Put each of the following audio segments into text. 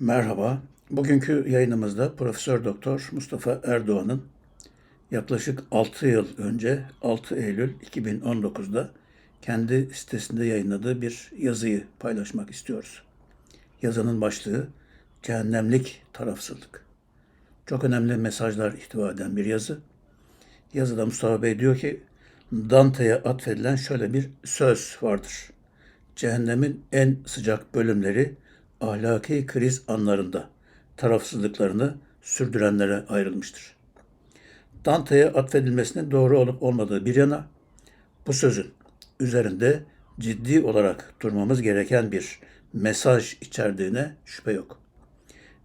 Merhaba. Bugünkü yayınımızda Profesör Doktor Mustafa Erdoğan'ın yaklaşık 6 yıl önce 6 Eylül 2019'da kendi sitesinde yayınladığı bir yazıyı paylaşmak istiyoruz. Yazının başlığı Cehennemlik Tarafsızlık. Çok önemli mesajlar ihtiva eden bir yazı. Yazıda Mustafa Bey diyor ki Dante'ye atfedilen şöyle bir söz vardır. Cehennemin en sıcak bölümleri ahlaki kriz anlarında tarafsızlıklarını sürdürenlere ayrılmıştır. Dante'ye atfedilmesinin doğru olup olmadığı bir yana bu sözün üzerinde ciddi olarak durmamız gereken bir mesaj içerdiğine şüphe yok.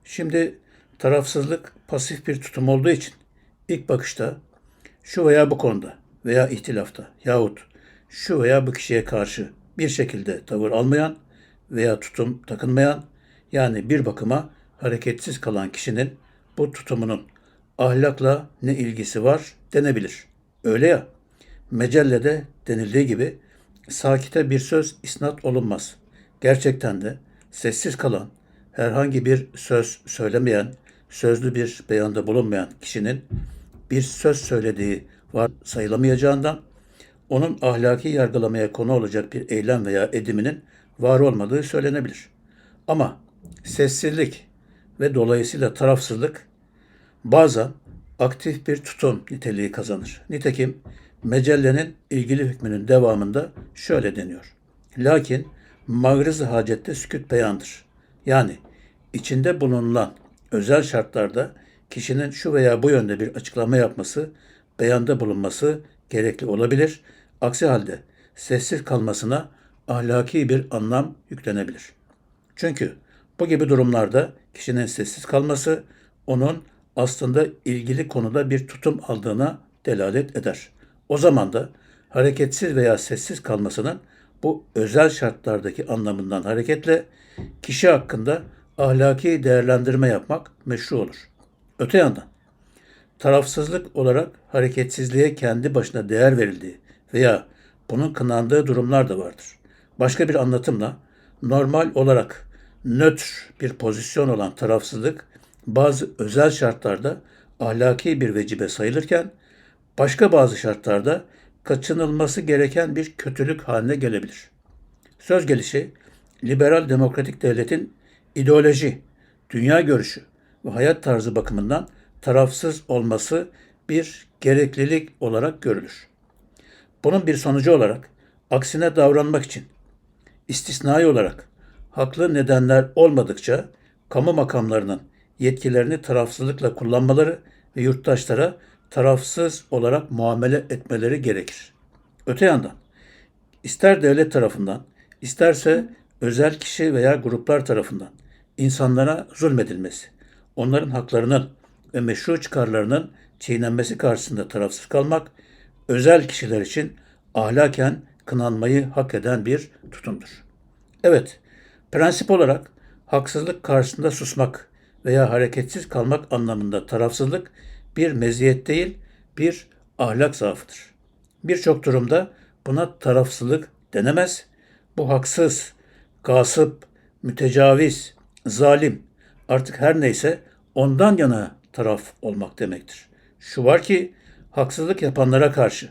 Şimdi tarafsızlık pasif bir tutum olduğu için ilk bakışta şu veya bu konuda veya ihtilafta yahut şu veya bu kişiye karşı bir şekilde tavır almayan veya tutum takınmayan yani bir bakıma hareketsiz kalan kişinin bu tutumunun ahlakla ne ilgisi var denebilir. Öyle ya, mecellede denildiği gibi sakite bir söz isnat olunmaz. Gerçekten de sessiz kalan, herhangi bir söz söylemeyen, sözlü bir beyanda bulunmayan kişinin bir söz söylediği var sayılamayacağından onun ahlaki yargılamaya konu olacak bir eylem veya ediminin var olmadığı söylenebilir. Ama sessizlik ve dolayısıyla tarafsızlık bazen aktif bir tutum niteliği kazanır. Nitekim mecellenin ilgili hükmünün devamında şöyle deniyor. Lakin mağrız hacette sükut beyandır. Yani içinde bulunulan özel şartlarda kişinin şu veya bu yönde bir açıklama yapması, beyanda bulunması gerekli olabilir. Aksi halde sessiz kalmasına ahlaki bir anlam yüklenebilir. Çünkü bu gibi durumlarda kişinin sessiz kalması onun aslında ilgili konuda bir tutum aldığına delalet eder. O zaman da hareketsiz veya sessiz kalmasının bu özel şartlardaki anlamından hareketle kişi hakkında ahlaki değerlendirme yapmak meşru olur. Öte yandan tarafsızlık olarak hareketsizliğe kendi başına değer verildiği veya bunun kınandığı durumlar da vardır. Başka bir anlatımla normal olarak nötr bir pozisyon olan tarafsızlık bazı özel şartlarda ahlaki bir vecibe sayılırken başka bazı şartlarda kaçınılması gereken bir kötülük haline gelebilir. Söz gelişi liberal demokratik devletin ideoloji, dünya görüşü ve hayat tarzı bakımından tarafsız olması bir gereklilik olarak görülür. Bunun bir sonucu olarak aksine davranmak için istisnai olarak haklı nedenler olmadıkça kamu makamlarının yetkilerini tarafsızlıkla kullanmaları ve yurttaşlara tarafsız olarak muamele etmeleri gerekir. Öte yandan ister devlet tarafından, isterse özel kişi veya gruplar tarafından insanlara zulmedilmesi, onların haklarının ve meşru çıkarlarının çiğnenmesi karşısında tarafsız kalmak, özel kişiler için ahlaken kınanmayı hak eden bir tutumdur. Evet, Prensip olarak haksızlık karşısında susmak veya hareketsiz kalmak anlamında tarafsızlık bir meziyet değil, bir ahlak zaafıdır. Birçok durumda buna tarafsızlık denemez. Bu haksız, gasıp, mütecaviz, zalim artık her neyse ondan yana taraf olmak demektir. Şu var ki haksızlık yapanlara karşı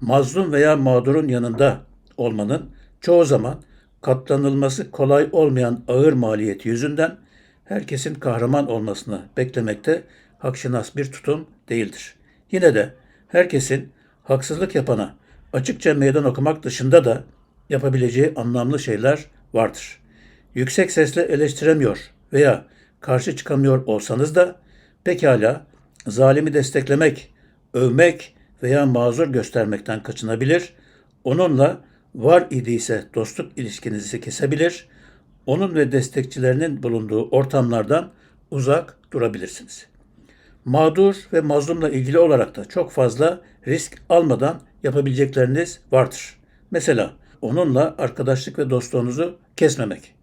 mazlum veya mağdurun yanında olmanın çoğu zaman katlanılması kolay olmayan ağır maliyeti yüzünden herkesin kahraman olmasını beklemekte hakşinas bir tutum değildir. Yine de herkesin haksızlık yapana açıkça meydan okumak dışında da yapabileceği anlamlı şeyler vardır. Yüksek sesle eleştiremiyor veya karşı çıkamıyor olsanız da pekala zalimi desteklemek, övmek veya mazur göstermekten kaçınabilir, onunla var idiyse dostluk ilişkinizi kesebilir, onun ve destekçilerinin bulunduğu ortamlardan uzak durabilirsiniz. Mağdur ve mazlumla ilgili olarak da çok fazla risk almadan yapabilecekleriniz vardır. Mesela onunla arkadaşlık ve dostluğunuzu kesmemek.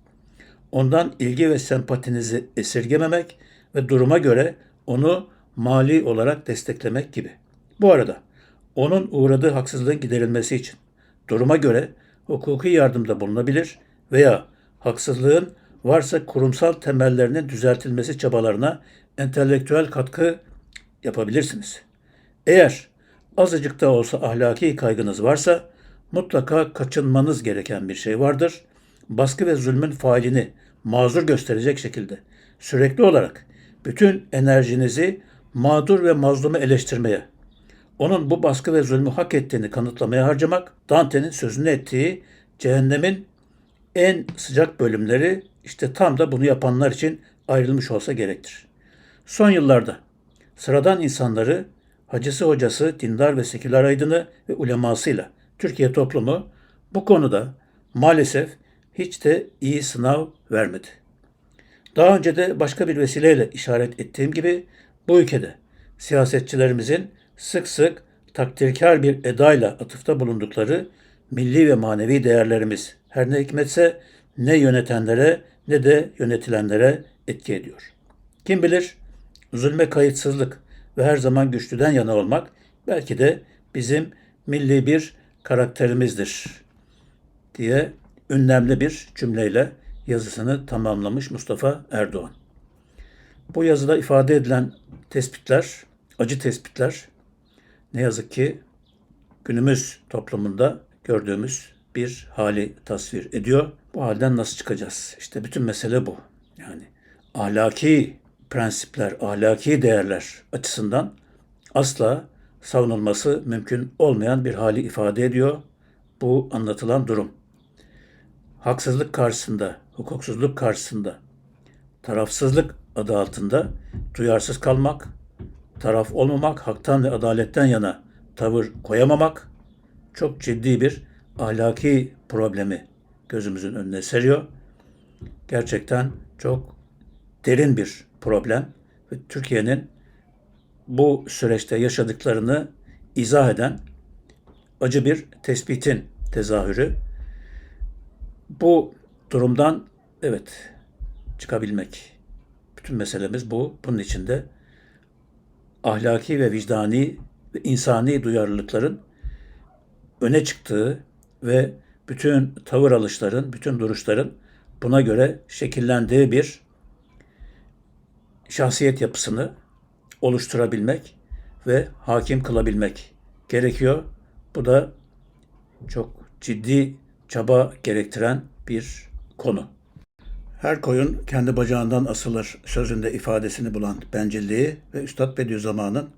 Ondan ilgi ve sempatinizi esirgememek ve duruma göre onu mali olarak desteklemek gibi. Bu arada onun uğradığı haksızlığın giderilmesi için duruma göre hukuki yardımda bulunabilir veya haksızlığın varsa kurumsal temellerinin düzeltilmesi çabalarına entelektüel katkı yapabilirsiniz. Eğer azıcık da olsa ahlaki kaygınız varsa mutlaka kaçınmanız gereken bir şey vardır. Baskı ve zulmün failini mazur gösterecek şekilde sürekli olarak bütün enerjinizi mağdur ve mazlumu eleştirmeye, onun bu baskı ve zulmü hak ettiğini kanıtlamaya harcamak, Dante'nin sözünü ettiği cehennemin en sıcak bölümleri işte tam da bunu yapanlar için ayrılmış olsa gerektir. Son yıllarda sıradan insanları hacısı hocası, dindar ve seküler aydını ve ulemasıyla Türkiye toplumu bu konuda maalesef hiç de iyi sınav vermedi. Daha önce de başka bir vesileyle işaret ettiğim gibi bu ülkede siyasetçilerimizin sık sık takdirkar bir edayla atıfta bulundukları milli ve manevi değerlerimiz her ne hikmetse ne yönetenlere ne de yönetilenlere etki ediyor. Kim bilir zulme kayıtsızlık ve her zaman güçlüden yana olmak belki de bizim milli bir karakterimizdir diye ünlemli bir cümleyle yazısını tamamlamış Mustafa Erdoğan. Bu yazıda ifade edilen tespitler, acı tespitler ne yazık ki günümüz toplumunda gördüğümüz bir hali tasvir ediyor. Bu halden nasıl çıkacağız? İşte bütün mesele bu. Yani ahlaki prensipler, ahlaki değerler açısından asla savunulması mümkün olmayan bir hali ifade ediyor bu anlatılan durum. Haksızlık karşısında, hukuksuzluk karşısında, tarafsızlık adı altında duyarsız kalmak, taraf olmamak, haktan ve adaletten yana tavır koyamamak çok ciddi bir ahlaki problemi gözümüzün önüne seriyor. Gerçekten çok derin bir problem ve Türkiye'nin bu süreçte yaşadıklarını izah eden acı bir tespitin tezahürü. Bu durumdan evet çıkabilmek. Bütün meselemiz bu. Bunun içinde ahlaki ve vicdani ve insani duyarlılıkların öne çıktığı ve bütün tavır alışların, bütün duruşların buna göre şekillendiği bir şahsiyet yapısını oluşturabilmek ve hakim kılabilmek gerekiyor. Bu da çok ciddi çaba gerektiren bir konu. Her koyun kendi bacağından asılır sözünde ifadesini bulan bencilliği ve Üstad Bediüzzaman'ın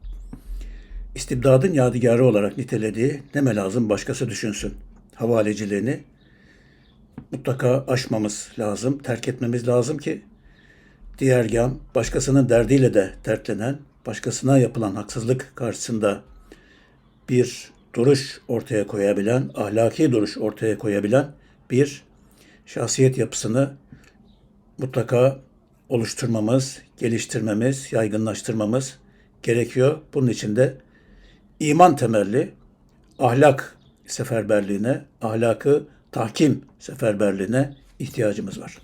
istibdadın yadigarı olarak nitelediği neme lazım başkası düşünsün havaleciliğini mutlaka aşmamız lazım, terk etmemiz lazım ki diğer gam başkasının derdiyle de dertlenen, başkasına yapılan haksızlık karşısında bir duruş ortaya koyabilen, ahlaki duruş ortaya koyabilen bir şahsiyet yapısını mutlaka oluşturmamız, geliştirmemiz, yaygınlaştırmamız gerekiyor. Bunun için de iman temelli ahlak seferberliğine, ahlakı tahkim seferberliğine ihtiyacımız var.